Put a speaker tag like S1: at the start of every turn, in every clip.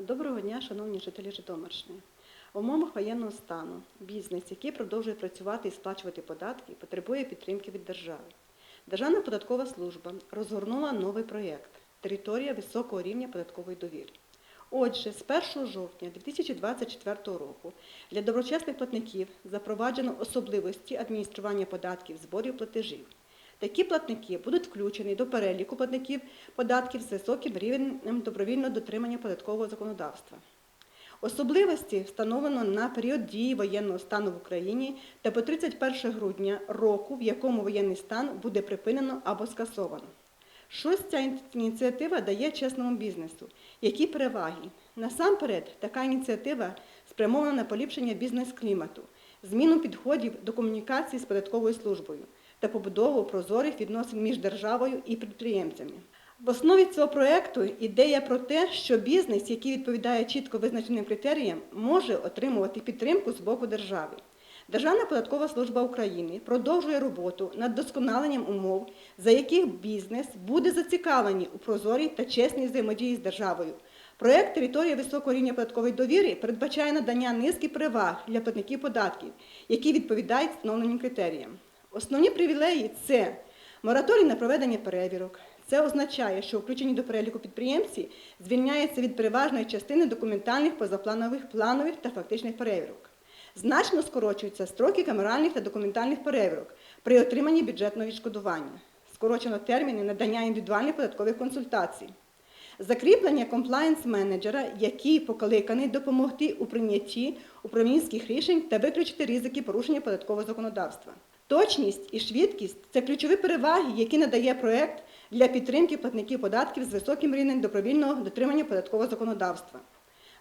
S1: Доброго дня, шановні жителі Житомирщини. В умовах воєнного стану бізнес, який продовжує працювати і сплачувати податки, потребує підтримки від держави. Державна податкова служба розгорнула новий проєкт Територія високого рівня податкової довіри. Отже, з 1 жовтня 2024 року для доброчесних платників запроваджено особливості адміністрування податків, зборів платежів. Такі платники будуть включені до переліку платників податків з високим рівнем добровільного дотримання податкового законодавства. Особливості встановлено на період дії воєнного стану в Україні та по 31 грудня року, в якому воєнний стан буде припинено або скасовано. Що ця ініціатива дає чесному бізнесу? Які переваги? Насамперед, така ініціатива спрямована на поліпшення бізнес-клімату, зміну підходів до комунікації з податковою службою та побудову прозорих відносин між державою і підприємцями. В основі цього проєкту ідея про те, що бізнес, який відповідає чітко визначеним критеріям, може отримувати підтримку з боку держави. Державна податкова служба України продовжує роботу над досконаленням умов, за яких бізнес буде зацікавлений у прозорій та чесній взаємодії з державою. Проєкт території високого рівня податкової довіри передбачає надання низки переваг для платників податків, які відповідають встановленим критеріям. Основні привілеї це мораторій на проведення перевірок. Це означає, що включені до переліку підприємці звільняються від переважної частини документальних, позапланових, планових та фактичних перевірок. Значно скорочуються строки камеральних та документальних перевірок при отриманні бюджетного відшкодування. Скорочено терміни надання індивідуальних податкових консультацій. Закріплення комплаєнс-менеджера, який покликаний допомогти у прийнятті управлінських рішень та виключити ризики порушення податкового законодавства. Точність і швидкість це ключові переваги, які надає проект для підтримки платників податків з високим рівнем добровільного дотримання податкового законодавства.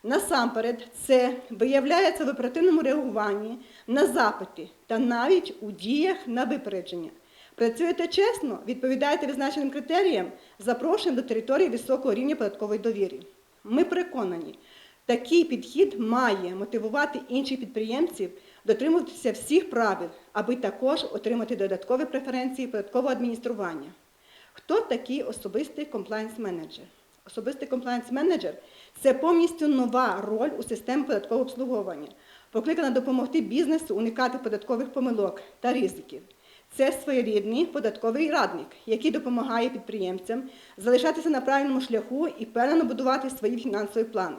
S1: Насамперед, це виявляється в оперативному реагуванні на запити та навіть у діях на випередження. Працюєте чесно, відповідаєте визначеним критеріям, запрошуємо до території високого рівня податкової довіри. Ми переконані, такий підхід має мотивувати інших підприємців дотримуватися всіх правил, аби також отримати додаткові преференції податкового адміністрування. Хто такий особистий комплаєнс-менеджер? Особистий комплаєнс-менеджер це повністю нова роль у системі податкового обслуговування, покликана допомогти бізнесу уникати податкових помилок та ризиків. Це своєрідний податковий радник, який допомагає підприємцям залишатися на правильному шляху і певно будувати свої фінансові плани.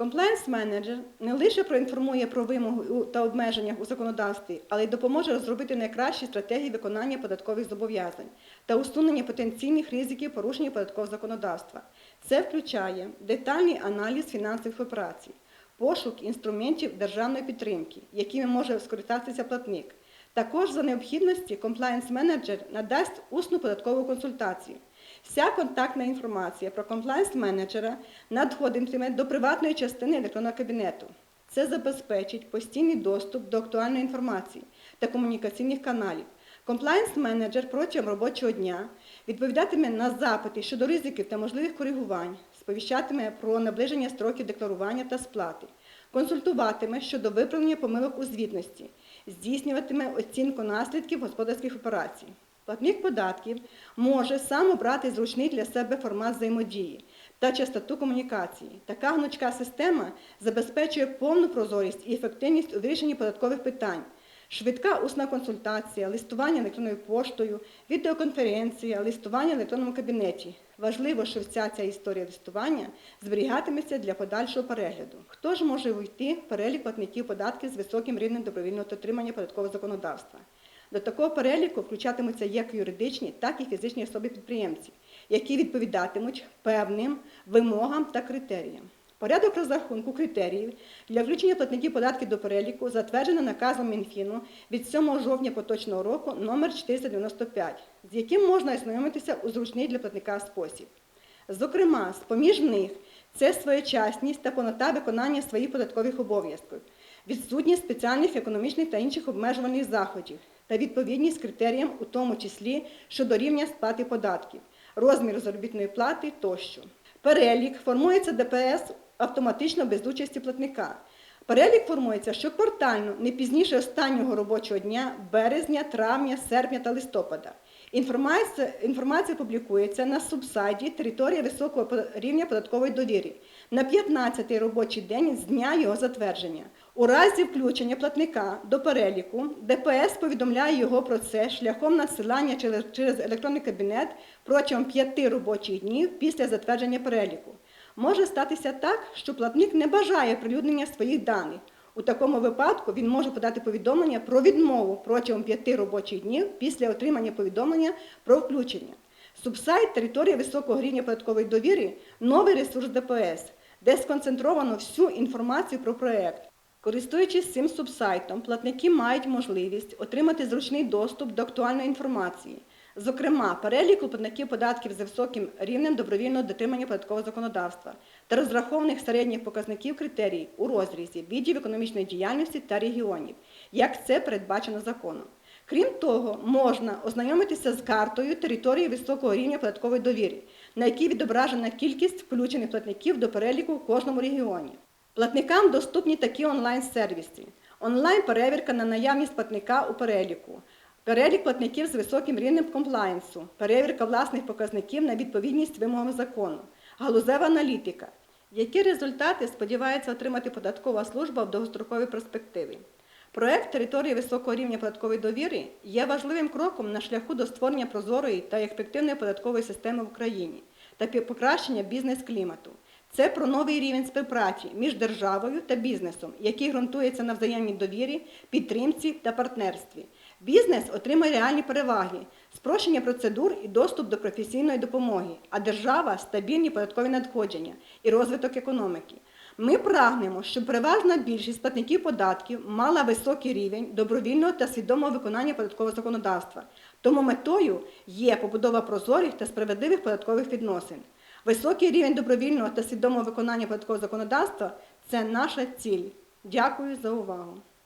S1: Комплаєнс-менеджер не лише проінформує про вимоги та обмеження у законодавстві, але й допоможе розробити найкращі стратегії виконання податкових зобов'язань та усунення потенційних ризиків порушення податкового законодавства. Це включає детальний аналіз фінансових операцій, пошук інструментів державної підтримки, якими може скористатися платник. Також за необхідності комплаєнс-менеджер надасть усну податкову консультацію. Вся контактна інформація про комплаєнс-менеджера надходитиме до приватної частини електронного кабінету. Це забезпечить постійний доступ до актуальної інформації та комунікаційних каналів. Комплаєнс-менеджер протягом робочого дня відповідатиме на запити щодо ризиків та можливих коригувань, сповіщатиме про наближення строків декларування та сплати, консультуватиме щодо виправлення помилок у звітності, здійснюватиме оцінку наслідків господарських операцій. Платник податків може сам обрати зручний для себе формат взаємодії та частоту комунікації. Така гнучка система забезпечує повну прозорість і ефективність у вирішенні податкових питань. Швидка усна консультація, листування електронною поштою, відеоконференція, листування в електронному кабінеті. Важливо, що вся ця історія листування зберігатиметься для подальшого перегляду. Хто ж може увійти в перелік платників податків з високим рівнем добровільного дотримання податкового законодавства? До такого переліку включатимуться як юридичні, так і фізичні особи-підприємці, які відповідатимуть певним вимогам та критеріям. Порядок розрахунку критеріїв для включення платників податків до переліку затверджено наказом Мінфіну від 7 жовтня поточного року номер 495, з яким можна ознайомитися у зручний для платника спосіб. Зокрема, з-поміж них це своєчасність та повнота виконання своїх податкових обов'язків, відсутність спеціальних економічних та інших обмежувальних заходів та відповідність критеріям, у тому числі щодо рівня сплати податків, розміру заробітної плати тощо. Перелік формується ДПС автоматично без участі платника. Перелік формується щоквартально, не пізніше останнього робочого дня березня, травня, серпня та листопада. Інформація, інформація публікується на субсайті території високого рівня податкової довіри на 15-й робочий день з дня його затвердження. У разі включення платника до переліку ДПС повідомляє його про це шляхом надсилання через, електронний кабінет протягом 5 робочих днів після затвердження переліку. Може статися так, що платник не бажає прилюднення своїх даних. У такому випадку він може подати повідомлення про відмову протягом 5 робочих днів після отримання повідомлення про включення. Субсайт територія високого рівня податкової довіри новий ресурс ДПС, де сконцентровано всю інформацію про проект. Користуючись цим субсайтом, платники мають можливість отримати зручний доступ до актуальної інформації, зокрема, переліку платників податків з високим рівнем добровільного дотримання податкового законодавства та розрахованих середніх показників критерій у розрізі відділів економічної діяльності та регіонів, як це передбачено законом. Крім того, можна ознайомитися з картою території високого рівня податкової довіри, на якій відображена кількість включених платників до переліку в кожному регіоні. Платникам доступні такі онлайн-сервіси. Онлайн-перевірка на наявність платника у переліку, перелік платників з високим рівнем комплаєнсу, перевірка власних показників на відповідність вимогам закону, галузева аналітика. Які результати сподівається отримати податкова служба в довгостроковій перспективі? Проект території високого рівня податкової довіри є важливим кроком на шляху до створення прозорої та ефективної податкової системи в Україні та покращення бізнес-клімату. Це про новий рівень співпраці між державою та бізнесом, який ґрунтується на взаємній довірі, підтримці та партнерстві. Бізнес отримає реальні переваги, спрощення процедур і доступ до професійної допомоги, а держава стабільні податкові надходження і розвиток економіки. Ми прагнемо, щоб переважна більшість платників податків мала високий рівень добровільного та свідомого виконання податкового законодавства. Тому метою є побудова прозорих та справедливих податкових відносин. Високий рівень добровільного та свідомого виконання податкового законодавства це наша ціль. Дякую за увагу.